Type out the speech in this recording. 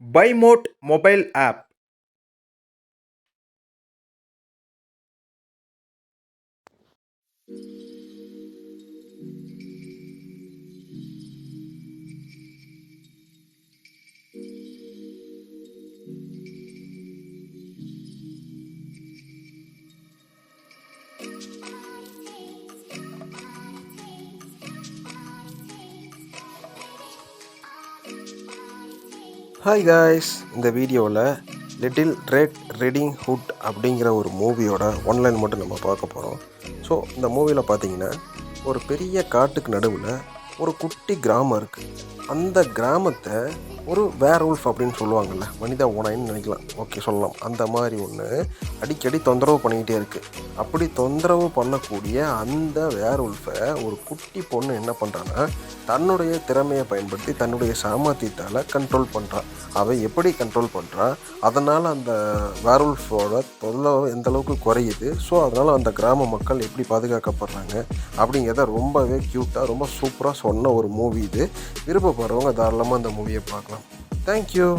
BuyMote mobile app. Hi guys இந்த வீடியோவில் little red ரெடிங் hood அப்படிங்கிற ஒரு மூவியோட ஒன்லைன் மட்டும் நம்ம பார்க்க போகிறோம் ஸோ இந்த மூவியில் பார்த்தீங்கன்னா ஒரு பெரிய காட்டுக்கு நடுவில் ஒரு குட்டி கிராமம் இருக்குது அந்த கிராமத்தை ஒரு வேர் உல்ஃப் அப்படின்னு சொல்லுவாங்கள்ல மனித உணைன்னு நினைக்கலாம். ஓகே சொல்லலாம். அந்த மாதிரி ஒன்று அடிக்கடி தொந்தரவு பண்ணிக்கிட்டே இருக்குது அப்படி தொந்தரவு பண்ணக்கூடிய அந்த வேர் உல்ஃபை ஒரு குட்டி பொண்ணு என்ன பண்ணுறான்னா தன்னுடைய திறமையை பயன்படுத்தி தன்னுடைய சாமர்த்தியத்தால் கண்ட்ரோல் பண்ணுறான் அவன் எப்படி கண்ட்ரோல் பண்ணுறான் அதனால் அந்த வேர்வல்ஃபோட தொல்லை எந்த அளவுக்கு குறையுது ஸோ அதனால் அந்த கிராம மக்கள் எப்படி பாதுகாக்கப்படுறாங்க அப்படிங்கிறத ரொம்பவே க்யூட்டாக ரொம்ப சூப்பராக சொன்ன ஒரு மூவி இது. விருப்பப்படுறவங்க தாராளமாக அந்த மூவியை பார்க்கலாம். தேங்க்யூ